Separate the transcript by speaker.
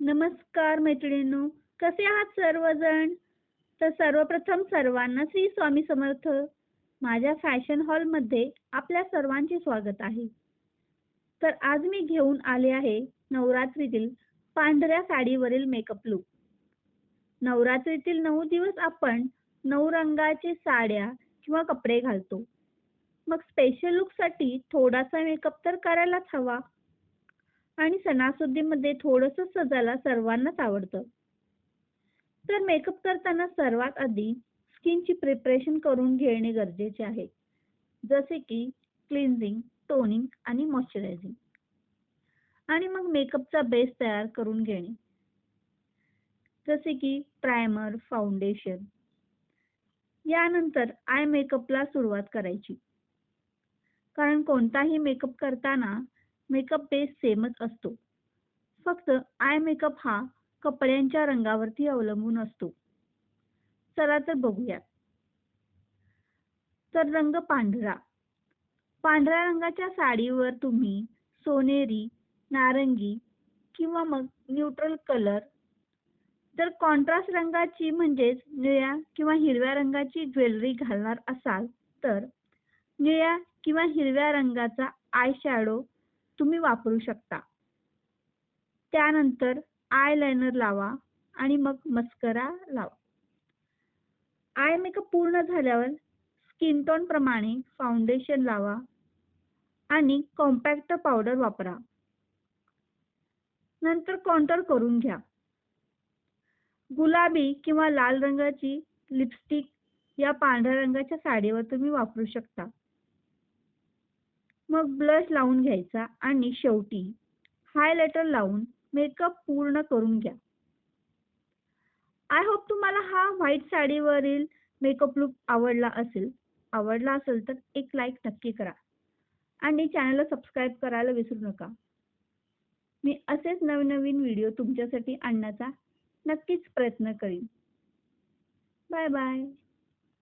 Speaker 1: नमस्कार मैत्रिणींनो कसे आहात सर्वजण? तर सर्वप्रथम सर्वांना श्री स्वामी समर्थ. माझ्या फॅशन हॉलमध्ये आपल्या सर्वांचे स्वागत आहे. तर आज मी घेऊन आले आहे नवरात्रीतील पांढऱ्या साडीवरील मेकअप लुक नवरात्रीतील नऊ दिवस आपण नऊ रंगाचे साड्या किंवा कपडे घालतो. मग स्पेशल लुकसाठी थोडासा मेकअप तर करायलाच हवा. आणि सणासुदीमध्ये थोडंसं सजायला सर्वांनाच आवडतं. तर मेकअप करताना सर्वात आधी स्किनची प्रिपरेशन करून घेणे गरजेचे आहे. जसे की क्लिन्झिंग टोनिंग आणि मॉइश्चरायझिंग आणि मग मेकअपचा बेस तयार करून घेणे. जसे की प्रायमर फाउंडेशन यानंतर आय मेकअपला सुरुवात करायची. कारण कोणताही मेकअप करताना मेकअप बेस सेमच असतो. फक्त आय मेकअप हा कपड्यांच्या रंगावरती अवलंबून असतो. चला तर बघूया तर रंग पांढरा. पांढऱ्या रंगाच्या साडीवर तुम्ही सोनेरी नारंगी किंवा मग न्यूट्रल कलर जर कॉन्ट्रास्ट रंगाची म्हणजेच निळ्या किंवा हिरव्या रंगाची ज्वेलरी घालणार असाल तर निळ्या किंवा हिरव्या रंगाचा आय शॅडो तुम्ही वापरू शकता. त्यानंतर आय लायनर लावा आणि मग मस्करा लावा. आय मेकअप पूर्ण झाल्यावर स्किन टोन प्रमाणे फाउंडेशन लावा आणि कॉम्पॅक्ट पावडर वापरा. नंतर कॉन्टर करून घ्या. गुलाबी किंवा लाल रंगाची लिपस्टिक या पांढऱ्या रंगाच्या साडीवर तुम्ही वापरू शकता. मग ब्लश लावून घ्यायचा आणि शेवटी हायलायटर लावून मेकअप पूर्ण करून घ्या. आय होप तुम्हाला हा व्हाईट साडीवरील मेकअप लुक आवडला असेल. आवडला असेल तर एक लाईक नक्की करा. आणि चॅनलला सबस्क्राईब करायला विसरू नका. मी असेच नवनवीन व्हिडिओ तुमच्यासाठी आणण्याचा नक्कीच प्रयत्न करीन. Bye bye